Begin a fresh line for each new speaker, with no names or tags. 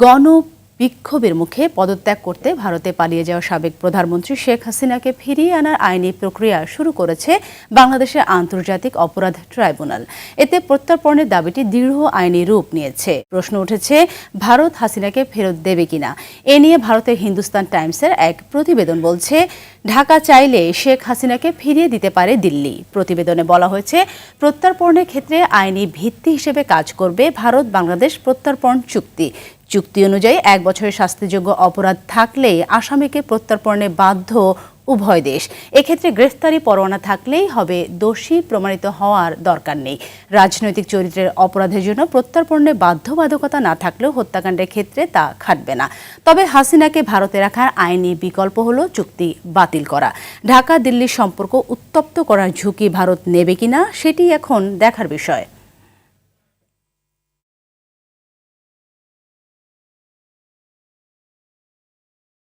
গণ বিক্ষোভের মুখে পদত্যাগ করতে ভারতে পালিয়ে যাওয়া সাবেক প্রধানমন্ত্রী শেখ হাসিনাকে ফিরিয়ে আনার আইনি প্রক্রিয়া শুরু করেছে বাংলাদেশের আন্তর্জাতিক অপরাধ ট্রাইব্যুনাল। এতে প্রত্যর্পণের দাবিটি দৃঢ় আইনি রূপ নিয়েছে। প্রশ্ন উঠেছে, ভারত হাসিনাকে ফেরত দেবে কিনা? এ নিয়ে ভারতের হিন্দুস্তান টাইমসের এক প্রতিবেদন বলছে, ঢাকা চাইলে শেখ হাসিনাকে ফিরিয়ে দিতে পারে দিল্লি। প্রতিবেদনে বলা হয়েছে, প্রত্যর্পণের ক্ষেত্রে আইনি ভিত্তি হিসেবে কাজ করবে ভারত বাংলাদেশ প্রত্যর্পণ চুক্তি। চুক্তি অনুযায়ী এক বছরের শাস্তিযোগ্য অপরাধ থাকলেই আসামিকে প্রত্যর্পণে বাধ্য উভয় দেশ। এক্ষেত্রে গ্রেফতারি পরোয়ানা থাকলেই হবে দোষী প্রমাণিত হওয়ার দরকার নেই। রাজনৈতিক চরিত্রের অপরাধের জন্য প্রত্যর্পণে বাধ্যবাধকতা না থাকলেও হত্যাকাণ্ডের ক্ষেত্রে তা খাটবে না। তবে হাসিনাকে ভারতে রাখার আইনি বিকল্প হল চুক্তি বাতিল করা। ঢাকা দিল্লির সম্পর্ক উত্তপ্ত করার ঝুঁকি ভারত নেবে কিনা সেটি এখন দেখার বিষয়।